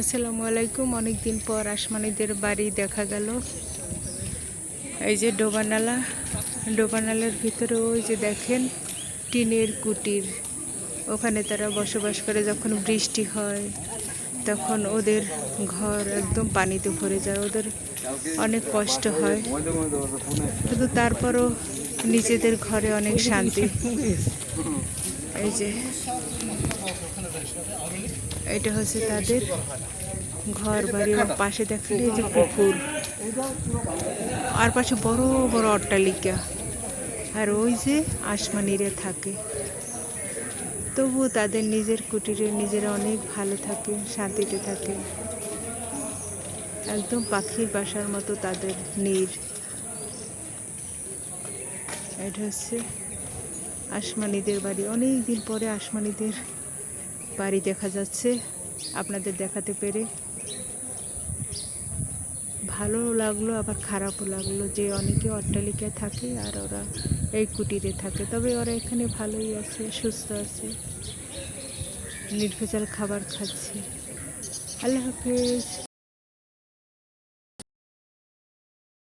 আসসালামু আলাইকুম। অনেক দিন পর আসমানিদের বাড়ি দেখা গেল। এই যে ডোবানালা, ডোবানালার ভিতরে ওই যে দেখেন, টিনের কুটির। ওখানে তারা বসবাস করে, যখন বৃষ্টি হয়, তখন ওদের ঘর একদম পানিতে ভরে যায়। ওদের অনেক কষ্ট হয়। কিন্তু তারপরও নিজেদের ঘরে অনেক শান্তি। এই যে, এটা হচ্ছে তাদের ঘর বাড়ি। পাশে দেখেন এই যে পুকুর। আর পাশে বড় বড় অট্টালিকা। আর ওই যে আসমানিরে থাকে। তবুও তাদের নিজের কুটিরে নিজেরা অনেক ভালো থাকে, শান্তিতে থাকে। একদম পাখির বাসার মতো তাদের নীর। এটা হচ্ছে আসমানিদের বাড়ি অনেক দিন পরে আসমানিদের বাড়ি দেখা যাচ্ছে। আপনাদের দেখাতে পেরে ভালো লাগল, আবার খারাপও লাগল যে অনেকে অট্টালিকায় থাকে আর ওরা এই কুটিরে থাকে। তবে ওরা এখানে ভালোই আছে, সুস্থ আছে। নির্ভেজাল খাবার খাচ্ছে। আল্লাহ হাফেজ।